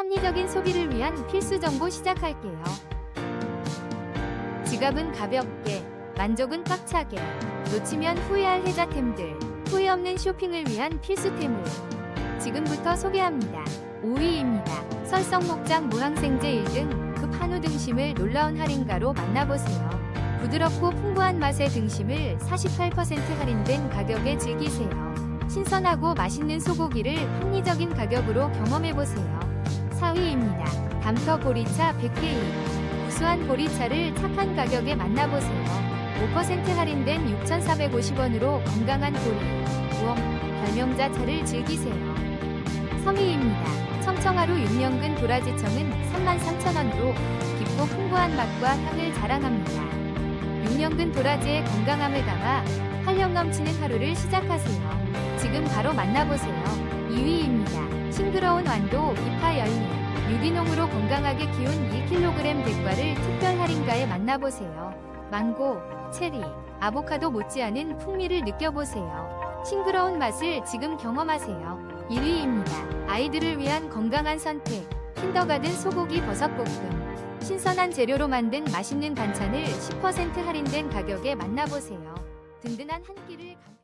합리적인 소비를 위한 필수 정보 시작할게요. 지갑은 가볍게, 만족은 꽉차게, 놓치면 후회할 혜자템들, 후회 없는 쇼핑을 위한 필수템을 지금부터 소개합니다. 5위입니다. 설성목장 무항생제 1등 급 한우 등심을 놀라운 할인가로 만나보세요. 부드럽고 풍부한 맛의 등심을 48% 할인된 가격에 즐기세요. 신선하고 맛있는 소고기를 합리적인 가격으로 경험해보세요. 4위입니다. 담터 보리차 100개인 구수한 보리차를 착한 가격에 만나보세요. 5% 할인된 6,450원으로 건강한 보리, 우엉, 별명자 차를 즐기세요. 3위입니다. 청청하루 6년근 도라지청은 33,000원으로 깊고 풍부한 맛과 향을 자랑합니다. 6년근 도라지의 건강함을 담아 활력 넘치는 하루를 시작하세요. 지금 바로 만나보세요. 2위입니다. 싱그러운 완도 이파 열매 유기농으로 건강하게 키운 1kg 대과를 특별 할인가에 만나보세요. 망고, 체리, 아보카도 못지않은 풍미를 느껴보세요. 싱그러운 맛을 지금 경험하세요. 1위입니다. 아이들을 위한 건강한 선택 킨더가든 소고기 버섯볶음 신선한 재료로 만든 맛있는 반찬을 10% 할인된 가격에 만나보세요. 든든한 한 끼를 감...